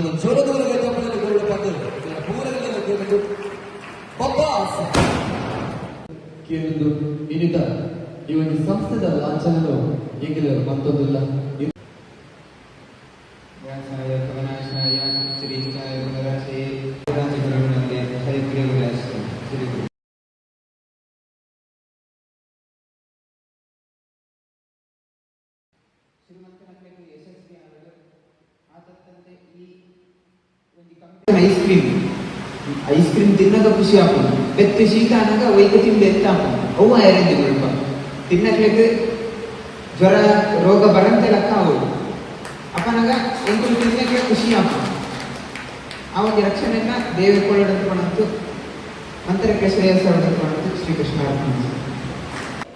ಒಂದು ತಮ್ಮಲ್ಲಿ ಗೋಲ್ಡ್ ಕೇಳಿದ್ದು ಇನಿತ ಈ ಒಂದು ಸಂಸ್ಥೆದ ಲಾಂಛನನು ಈಗಲೇ ಮತ್ತೊಂದಿಲ್ಲ. ಐಸ್ ಕ್ರೀಮ್ ಐಸ್ ಕ್ರೀಮ್ ತಿನ್ನಗ ಖುಷಿ ಆಪುಂಡು ಬೆತ್ತ ಶೀತ ಅನ್ನಕ ಒಯ್ಕ ತಿಂದು ಎತ್ತ ಆಪುಂಡು ಅವು ಐರಂಜಿ ಮುಲ್ಪ ತಿನ್ನಕ್ಲೆಗ್ ಜ್ವರ ರೋಗ ಬರಂತೆ ಲೆಕ್ಕ ಆಗೋದು ಅಪ್ಪನಾಗ ಒಂದು ತಿನ್ನಕ್ಕೆ ಖುಷಿ ಆಪುಂಡು ಆ ಒಂದು ರಕ್ಷಣೆಯನ್ನ ದೇವರು ಕೊಳ್ಳಡಂತ ಮಂತ್ರಕ್ಕೆ ಶ್ರೇಯಸ್ಸ ಹೊಡೆದು ಶ್ರೀಕೃಷ್ಣ ಅರ್ಪಣೆ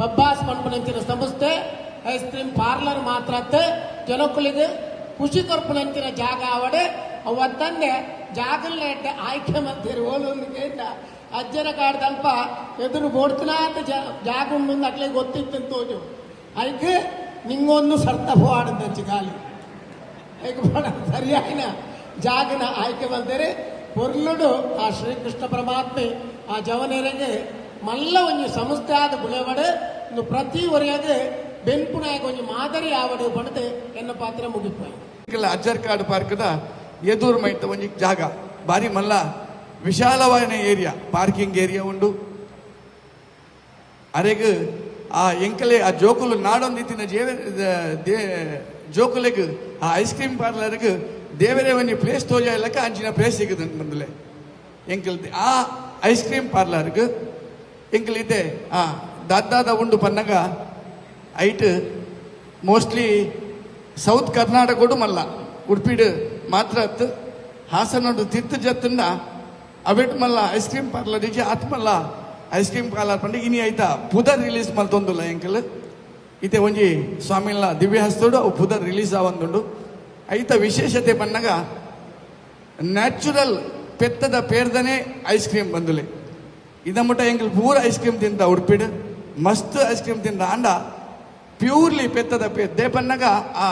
ಬಬ್ಬಾಸ್ ಪನ್ಪುನಂಚಿನ ಸಂಸ್ಥೆ ಐಸ್ ಕ್ರೀಮ್ ಪಾರ್ಲರ್ ಮಾತ್ರ ಜನಕ್ಕಳಿಗೆ ಖುಷಿ ಕೊರ್ಪುನಂಚಿನ ಜಾಗ ಅವಡೆ ಅವತ್ತನ್ನೇ ಜಾಗಲ್ನೆಟ್ಟೆ ಆಯ್ಕೆ ಮಧ್ಯೆ ಓಲೊಂದು ಕೇಂದ್ರ ಅಜ್ಜನ ಕಾಡ್ದಲ್ಪ ಎದುರು ಬೋಡ್ತನಾತ ಜಾಗ ಉಂಡು ಅಟ್ಲೆ ಗೊತ್ತಿತ್ತು ತೋಜು. ಐಕ್ ನಿಂಗೊಂದು ಸರ್ತ ಹೋಡಂದಂಚು ಗಾಲಿ. ಐಕ್ ಬಡ, ಸರಿಯಾಗಿನ ಜಾಗನ ಆಯ್ಕೆ ಬಂದರೆ ಪೊರ್ಲುಡು ಆ ಶ್ರೀಕೃಷ್ಣ ಪರಮಾತ್ಮೆ ಆ ಜವನರಿಗೆ ಮಲ್ಲ ಒಂದು ಸಂಸ್ಥೆ ಆದ ಇನ್ನು ಪ್ರತಿ ಬೆನ್ಪುನಾಗ ಒಂಜಿ ಮಾದರಿ ಆವಡೆ ಪಡೆದು ಎನ್ನ ಪಾತ್ರ ಮುಗಿಪ ಅಜ್ಜರ್ ಕಾಡು ಪಾರ್ಕ್ದ ಎದುರು ಮೈತ ಒಂಜಿ ಜಾಗ ಬಾರಿ ಮಲ್ಲ ವಿಶಾಲವಾದ ಏರಿಯಾ ಪಾರ್ಕಿಂಗ್ ಏರಿಯಾ ಉಂಡು ಅರೆಗ್ ಆ ಎಂಕಲೆ ಆ ಜೋಕುಲು ನಾಡೊಂದಿತ್ತಿನ ಜೇವೆ ದೇ ಜೋಕುಲೆಗ್ ಆ ಐಸ್ ಕ್ರೀಮ್ ಪಾರ್ಲರ್ಗ್ ದೇವರೇ ಒಂಜಿ ಪ್ಲೇಸ್ ತೋಜ ಇಲ್ಲಕ ಅಂಚಿನ ಪ್ಲೇಸ್ ಸಿಗದು ಬಂದಲೆ ಎಂಕಲ್ ಆ ಐಸ್ ಕ್ರೀಮ್ ಪಾರ್ಲರ್ಗ್ ಎಂಕಲ್ ಇದೆ ಆ ದಾದಾದ ಉಂಡು ಪನ್ನಗ ಐಟ್ ಮೋಸ್ಟ್ಲಿ ಸೌತ್ ಕರ್ನಾಟಕ ಮಲ್ಲ ಉಡುಪಿಡ್ ಮಾತ್ರ ಹಾಸನೋಡು ತಿತ್ತು ಜತ್ತನ್ನ ಅವೆಟ್ ಮಲ್ಲ ಐಸ್ ಕ್ರೀಮ್ ಪಾರ್ಲರ್ ಆತ್ ಮಲ್ಲ ಐಸ್ ಕ್ರೀಮ್ ಪಾರ್ಲರ್ ಪಂಡ ಇನಿ ಆಯ್ತಾ ಪುದ ರಿಲೀಸ್ ಮಲ್ತೊಂದುಲ್ಲ ಎಂಕಲ್. ಇತೆ ಒಂಜಿ ಸ್ವಾಮಿಲ್ಲ ದಿವ್ಯ ಹಸ್ತೋಡು, ಅವು ಬುಧ ರಿಲೀಸ್ ಆವಂದುಂಡು. ಐತ ವಿಶೇಷತೆ ಪನ್ನಗ ನ್ಯಾಚುರಲ್ ಪೆತ್ತದ ಪೇರ್ದನೆ ಐಸ್ ಕ್ರೀಮ್ ಬಂದುಲೆ. ಇದಮ್ಮಟ ಎಂಕಲ್ ಪೂರ ಐಸ್ ಕ್ರೀಮ್ ತಿಂತ ಉಡುಪಿಡ್. ಮಸ್ತ್ ಐಸ್ ಕ್ರೀಮ್ ತಿಂದ ಅಂಡ ಪ್ಯೂರ್ಲಿ ಪೆತ್ತದ ಪೇ ಬಂದಾಗ ಆ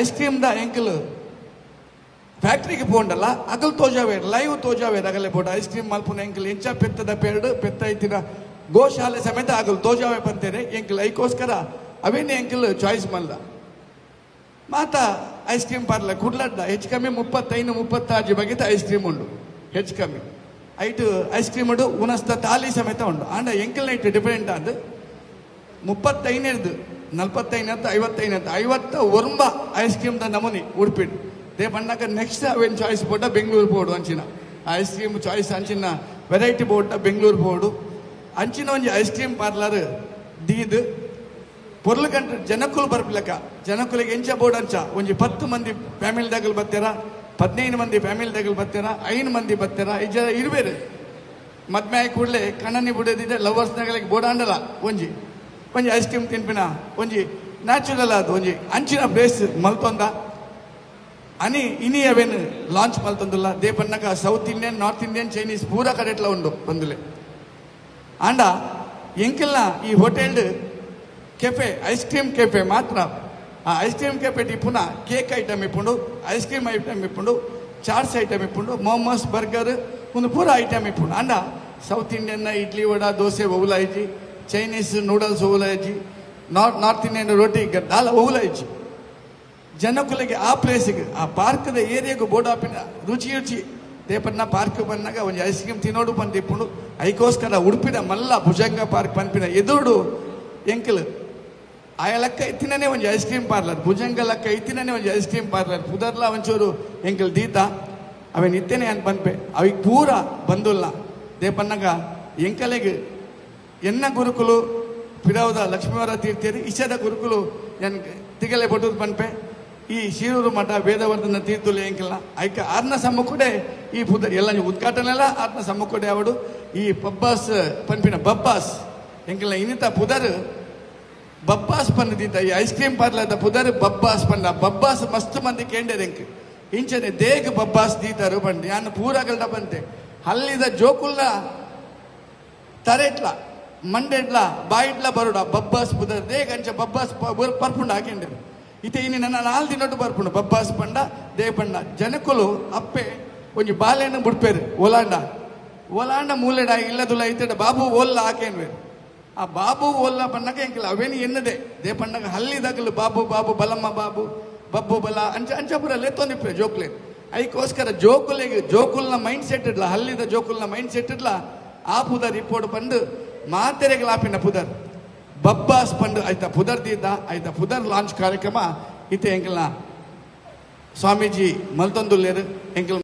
ಐಸ್ ಕ್ರೀಮ್ದ ಎಂಕಲ್ ಫ್ಯಾಕ್ಟ್ರಿಗೆ ಪೋಂಡಲ್ಲ ಅಗಲ್ ತೋಜಾವೆ ಲೈವ್ ತೋಜಾವೆ ಅಗಲೆ ಬೋಡ. ಐಸ್ ಕ್ರೀಮ್ ಮಲ್ಪುನ ಎಂಕಲ್ ಎಂಚ ಪೆತ್ತದ ಪೇರ್ಡ್, ಪೆತ್ತ ಐತಿನ ಗೋಶಾಲೆ ಸಮೇತ ಅಗಲ್ ತೋಜಾವೆ ಬಂತೇನೆ ಎಂಕಲ್ ಐಕೋಸ್ಕರ ಅವೇನೇ ಎಂಕಲ್ ಚಾಯ್ಸ್ ಮಲ್ಲ. ಮಾತ ಐಸ್ ಕ್ರೀಮ್ ಪಾರ್ಲ, ಕುಡ್ಲಡ್ಡ, ಹೆಚ್ಚು ಕಮ್ಮಿ ಮುಪ್ಪತ್ತೈದು ಮುಪ್ಪತ್ತಾರು ಬಗೆತ ಐಸ್ ಕ್ರೀಮ್ ಉಂಡು. ಹೆಚ್ಚು ಕಮ್ಮಿ. ಐಟು ಐಸ್ ಕ್ರೀಮ್ ಉಂಡು ಉನಸ್ತ ತಾಲಿ ಸಮೇತ ಉಂಡು. ಆಂಡ ಎಂಕಲ್ ನೈಟ್ ಡಿಪೆಂಡ್ ಆದ. ಅಂತ ನಲ್ವತ್ತೈನತ್ತು ಐವತ್ತೈನತ್ತು ಐವತ್ತ ಒರ್ಂಬ ಐಸ್ ಕ್ರೀಮ್ ದ ನಮೂನಿ ಉಡುಪಿಡ್. ದೇ ಬಂದಾಗ ನೆಕ್ಸ್ಟ್ ಅವೇನು ಚಾಯ್ಸ್ ಬೋಟ ಬೆಂಗಳೂರು ಬೋರ್ಡು ಅಂಚಿನ ಐಸ್ ಕ್ರೀಮ್ ಚಾಯ್ಸ್ ಅಂಚಿನ ವೆರೈಟಿ ಬೋಟ ಬೆಂಗಳೂರು ಬೋರ್ಡು ಅಂಚಿನ ಒಂಜಿ ಐಸ್ ಕ್ರೀಮ್ ಪಾರ್ಲರ್ ದೀದ್ ಪೊರ್ಲು ಕಂಡ್ರೆ ಜನಕ್ಕೂ ಬರ್ಪಿಲಕ ಜನಕ್ಕುಲಿಗೆ ಎಂಚ ಬೋರ್ಡ್ ಅಂಚ ಒಂಜಿ ಪತ್ತು ಮಂದಿ ಫ್ಯಾಮಿಲಿ ಫ್ಯಾಮಿಲಿದಾಗಲು ಬರ್ತೀರ ಹದಿನೈದು ಮಂದಿ ಫ್ಯಾಮಿಲಿ ಫ್ಯಾಮಿಲಿದಾಗಲು ಬರ್ತೀರ ಐದು ಮಂದಿ ಬರ್ತೀರ ಇಜ ಇರ್ಬೇರು ಮದ್ಮೆ ಆಗಿ ಕೂಡಲೇ ಕಣ್ಣನಿ ಬಿಡೋದಿದೆ ಲವರ್ಸ್ನಾಗಲಿಗೆ ಬೋಡಾಂಡಲ ಒಂಜಿ ಒಂಜಿ ಐಸ್ ಕ್ರೀಮ್ ತಿನ್ಪಿನ ಒಂಜಿ ನ್ಯಾಚುರಲ್ ಅದು ಒಂಜಿ ಅಂಚಿನ ಪ್ಲೇಸ್ ಮಲ್ತೊಂದ అని ಇನಿ ಅವೇನು ಲಾಂಚ್ ಮಲ್ತಂದುಲ್ಲ ದೇ ಪನ್ನಗ south Indian north Indian Chinese ಪೂರ ಕಡೆಟ್ಲ ಉಂಡು ಬಂದುಲೆ ಆಂಡ ಎಂಕೆಲ್ಲ ಈ hotel cafe ice cream cafe ಮಾತ್ರ ಆ ಐಸ್ ಕ್ರೀಮ್ ಕೆಫೆ ಟಿಪ್ಪುನ ಕೇಕ್ ಐಟಮ್ ಇಪ್ಪುಂಡು ಐಸ್ ಕ್ರೀಮ್ ಐಟಮ್ ಇಪ್ಪುಂಡು ಚಾಟ್ಸ್ ಐಟಮ್ ಇಪ್ಪುಂಡು ಮೋಮೋಸ್ ಬರ್ಗರ್ ಒಂದು ಪೂರ ಐಟಮ್ ಇಪ್ಪುಂಡು ಆಂಡ ಸೌತ್ ಇಂಡಿಯನ್ನ ಇಡ್ಲಿ ವಡ ದೋಸೆ ಒವುಲಾಯಿಜಿ ಚೈನೀಸ್ ನೂಡಲ್ಸ್ ಒವುಲಾಯಿಜಿ ನಾರ್ತ್ ನಾರ್ತ್ ಇಂಡಿಯನ್ ರೋಟಿ ದಾಲ ಒವುಲಾಯಿಜಿ ಐಜಿ ಜನಕ್ಕುಲಿಗೆ ಆ ಪ್ಲೇಸಿಗೆ ಆ ಪಾರ್ಕ್ದ ಏರಿಯಾಗೂ ಬೋರ್ಡ್ ಆಪಿನ ರುಚಿ ರುಚಿ. ದೇಪನ್ನ ಪಾರ್ಕ್ ಬಂದಾಗ ಒಂದು ಐಸ್ ಕ್ರೀಮ್ ತಿನ್ನೋಡು ಬಂದು ಇಪ್ಪುಂಡು ಐಕೋಸ್ಕರ ಉಡುಪಿನ ಮಲ್ಲ ಭುಜಂಗ ಪಾರ್ಕ್ ಪನ್ಪಿನ ಎದುರುಡು ಎಂಕಲ್. ಆಯ ಲಕ್ಕ ಇತ್ತಿನೇ ಒಂದು ಐಸ್ ಕ್ರೀಮ್ ಪಾರ್ಲರ್ ಭುಜಂಗ ಲಕ್ಕ ಇತ್ತಿನೇ ಒಂದು ಐಸ್ ಕ್ರೀಮ್ ಪಾರ್ಲರ್ ಪುದರ್ಲ ಒಂಚೂರು ಎಂಕಲ್ ದೀತ. ಅವೇನು ಇತ್ತೇನೆ ಅಂತ ಪನ್ಪೆ ಅವಿಗೆ ಪೂರ ಬಂದುಲ್ಲ. ದೇಪನ್ನಗ ಎಂಕಲೆಗೆ, ಎನ್ನ ಗುರುಕುಲು ಪಿರಾವದ ಲಕ್ಷ್ಮೀವರ ತೀರ್ಥೇರಿ ಇಷ್ಟದ ಗುರುಕುಲು ಎನ್ ತಿಗಲೆ ಬಟ್ಟುದು ಪನ್ಪೆ ಈ ಶಿರೂರು ಮಠ ವೇದವರ್ಧನ ತೀರ್ಥುಲು ಎಂಕಲ್ಲ ಐಕ ಆರ್ನ ಸಮ್ಮುಕುಡೆ ಈ ಪುದ, ಎಲ್ಲ ಉದ್ಘಾಟನೆ ಎಲ್ಲ ಆರ್ನ ಸಮ್ಮುಕುಡೆ ಅವಡು. ಈ ಬಬ್ಬಾಸ್, ಪನ್ಪಿನ ಬಬ್ಬಾಸ್ ಎಂಕಲ್ಲ ಇನ್ನಿತ ಪುದರ್, ಬಬ್ಬಾಸ್ ಪನ್ನದಿತ್ತ ಈ ಐಸ್ ಕ್ರೀಮ್ ಪಾರ್ಲರ್ದ ಪುದರ್ ಬಬ್ಬಾಸ್ ಪನ್ನ ಬಬ್ಬಾಸ್ ಮಸ್ತ್ ಮಂದಿ ಕೇಂದ್ರ ಎಂಕ್ ಇಂಚನೆ ದೇಗ್ ಬಬ್ಬಾಸ್ ದೀತಾರು ಬಂದು. ಯಾನ್ ಪೂರಗಲ್ಡ ಬಂತೆ ಹಲ್ಲಿದ ಜೋಕುಲ್ಲ ತರೆಟ್ಲ ಮಂಡೆಡ್ಲ ಬಾಯಿಡ್ಲ ಬರುಡ. ಬಬ್ಬಾಸ್ ಪುದರ್, ದೇಗ್ ಅಂಚ ಬಬ್ಬಾಸ್ ಪರ್ಪುಂಡ ಹಾಕಿಂಡ್ರು ಇತ್ತೆ ಇನ್ನು ನನ್ನ ನಾಲ್ ದಿನೊಟ್ಟು ಬರ್ಪುಂಡು. ಬಬ್ಬಾಸ್ ಪಂಡ ದೇ ಪಂಡ. ಜನಕುಲು ಅಪ್ಪೆ ಒಂಜಿ ಬಾಲೆಯನ್ನು ಬಿಡ್ಪೇರು ಒಲಾಂಡ ಒಲಾಂಡ ಮೂಲೆಡ ಐತೆಡ ಬಾಬು ಓಲ್ಲ ಹಾಕೇನ್ವೇರು ಆ ಬಾಬು ಓಲ್ಲ ಪಂಡಗ ಎಂಕಿಲ್ಲ. ಅವೇನು ಎನ್ನದೆ. ದೇ ಪಂಡಗ ಹಲ್ಲಿದಾಗಲು ಬಾಬು ಬಾಬು, ಬಲಮ್ಮ ಬಾಬು, ಬಬ್ಬು ಬಲ, ಅಂಚ ಅಂಚಪುರ ಲೆತ್ತೊಂದಿಪ್ಪೆ ಜೋಕ್ಲೆ. ಅದಕ್ಕೋಸ್ಕರ ಜೋಕುಲೆಗೆ, ಜೋಕುಲ್ನ ಮೈಂಡ್ ಸೆಟ್ ಇಡ್ಲ. ಹಲ್ಲಿದ ಜೋಕುಲ್ನ ಮೈಂಡ್ ಸೆಟ್ ಇಡ್ಲ. ಆ ಪುದರ್ ರಿಪೋರ್ಟ್ ಬಂದು ಮಾತೆರೆಗೆ ಲಾಪಿನ ಪುದರ್. ಬಬ್ಬಾಸ್ ಪಂಡು ಪುದರ್ ದೀದ ಆಯ್ತಾ ಪುದರ್ ಲಾಂಚ್ ಕಾರ್ಯಕ್ರಮ. ಇತ್ತೆ ಎಂಕಲ್ನ ಸ್ವಾಮೀಜಿ ಮಲ್ತೊಂದುಲ್ಲೇರು ಎಂಕಲ್